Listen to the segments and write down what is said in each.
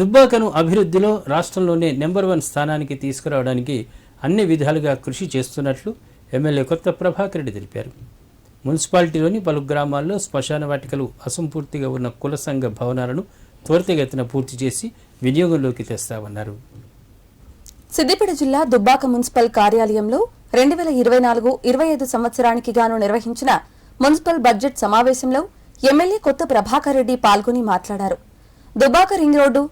దుబ్బాకను అభివృద్ధిలో రాష్ట్రంలోనే number one స్థానానికి తీసుకురావడానికి అన్ని విధాలుగా కృషి చేస్తున్నట్లు ఎమ్మెల్యే కొత్త ప్రభాకర్ రెడ్డి తెలిపారు. మున్సిపాలిటీలోని పలు గ్రామాల్లో శ్మశాన వాటికలు అసంపూర్తిగా ఉన్న కుల సంఘ భవనాలను త్వరితగతిన పూర్తి చేసి వినియోగంలోకి తెస్తామన్నారు. సిద్దిపేట జిల్లా దుబ్బాక మున్సిపల్ కార్యాలయంలో రెండు వేల ఇరవై నాలుగు ఇరవై ఐదు సంవత్సరానికి గాను నిర్వహించిన మున్సిపల్ బడ్జెట్ సమావేశంలో ఎమ్మెల్యే కొత్త ప్రభాకర్ రెడ్డి పాల్గొని మాట్లాడారు. Dubbaka ring road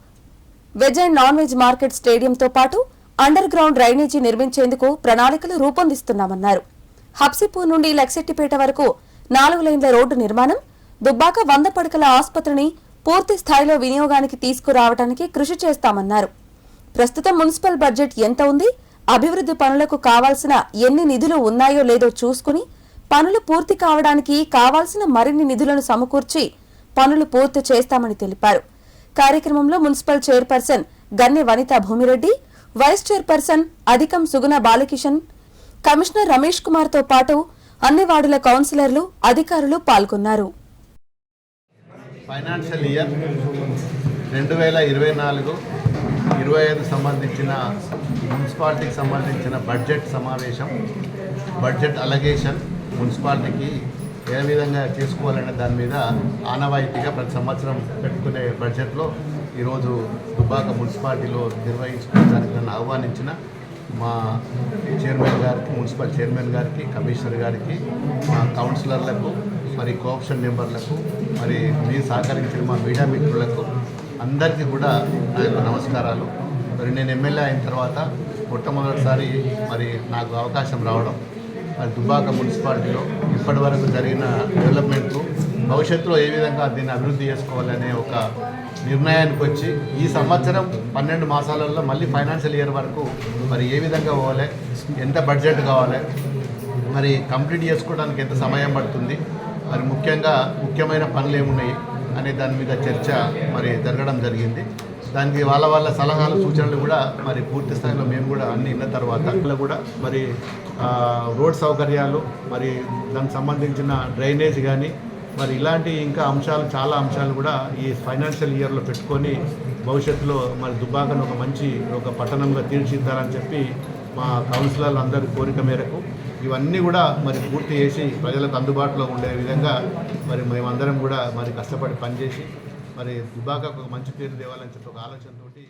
veg and non veg market స్టేడియంతో పాటు అండర్ గ్రౌండ్ డ్రైనేజీ నిర్మించేందుకు ప్రణాళికలు రూపొందిస్తున్నామన్నారు. హబ్సిపూర్ నుండి లక్సెట్టిపేట వరకు నాలుగు లైన్ల రోడ్డు నిర్మాణం దుబ్బాక వంద పడకల ఆసుపత్రిని పూర్తి స్థాయిలో వినియోగానికి తీసుకురావడానికి కృషి చేస్తామన్నారు. ప్రస్తుతం మున్సిపల్ బడ్జెట్ ఎంత ఉంది అభివృద్ధి పనులకు కావాల్సిన ఎన్ని నిధులు ఉన్నాయో లేదో చూసుకుని పనులు పూర్తి కావడానికి కావాల్సిన మరిన్ని నిధులను సమకూర్చి పనులు పూర్తి చేస్తామని తెలిపారు. కార్యక్రమంలో municipal chairperson Ganne Vanitha Bhoomireddy vice chairperson అధికం సుగుణ బాలకిషన్ కమిషనర్ రమేష్ కుమార్తో పాటు అన్ని వార్డుల కౌన్సిలర్లు అధికారులు పాల్గొన్నారు. ఫైనాన్షియల్ ఇయర్ రెండు వేల ఇరవై నాలుగు ఇరవై ఐదు సంబంధించిన మున్సిపాలిటీకి సంబంధించిన బడ్జెట్ సమావేశం బడ్జెట్ అలగేషన్ మున్సిపాలిటీకి ఏ విధంగా చేసుకోవాలనే దాని మీద ఆనవాయితీగా ప్రతి సంవత్సరం పెట్టుకునే బడ్జెట్లో ఈరోజు దుబ్బాక మున్సిపాలిటీలో నిర్వహించుకోవడానికి నన్ను ఆహ్వానించిన మా చైర్మన్ గారికి మున్సిపల్ చైర్మన్ గారికి కమిషనర్ గారికి మా కౌన్సిలర్లకు మరి కోఆప్షన్ మెంబర్లకు మరి మీరు సహకరించిన మా మీడియా మిత్రులకు అందరికీ కూడా నా యొక్క నమస్కారాలు. మరి నేను ఎమ్మెల్యే అయిన తర్వాత మొట్టమొదటిసారి మరి నాకు అవకాశం రావడం దుబాక మున్సిపాలిటీలో ఇప్పటి వరకు జరిగిన డెవలప్మెంట్లు భవిష్యత్తులో ఏ విధంగా దీన్ని అభివృద్ధి చేసుకోవాలనే ఒక నిర్ణయానికి వచ్చి ఈ సంవత్సరం పన్నెండు మాసాలలో మళ్ళీ ఫైనాన్షియల్ ఇయర్ వరకు మరి ఏ విధంగా పోవాలి ఎంత బడ్జెట్ కావాలి మరి కంప్లీట్ చేసుకోవడానికి ఎంత సమయం పడుతుంది మరి ముఖ్యంగా ముఖ్యమైన పనులు ఏమున్నాయి అనే దాని మీద చర్చ మరి జరగడం జరిగింది. దానికి వాళ్ళ వాళ్ళ సలహాలు సూచనలు కూడా మరి పూర్తి స్థాయిలో మేము కూడా అన్ని ఇన్న తర్వాత కూడా మరి రోడ్ సౌకర్యాలు మరి దానికి సంబంధించిన డ్రైనేజ్ కానీ మరి ఇలాంటి ఇంకా అంశాలు చాలా అంశాలు కూడా ఈ ఫైనాన్షియల్ ఇయర్లో పెట్టుకొని భవిష్యత్తులో మరి దుబ్బాకను ఒక మంచి ఒక పట్టణంగా తీర్చిద్దారని చెప్పి మా కౌన్సిలర్లు అందరి కోరిక మేరకు ఇవన్నీ కూడా మరి పూర్తి చేసి ప్రజలకు అందుబాటులో ఉండే విధంగా మరి మేమందరం కూడా మరి కష్టపడి పనిచేసి మరి దుబాక ఒక మంచి పేరు తేవాలని చెప్పి ఒక ఆలోచనతోటి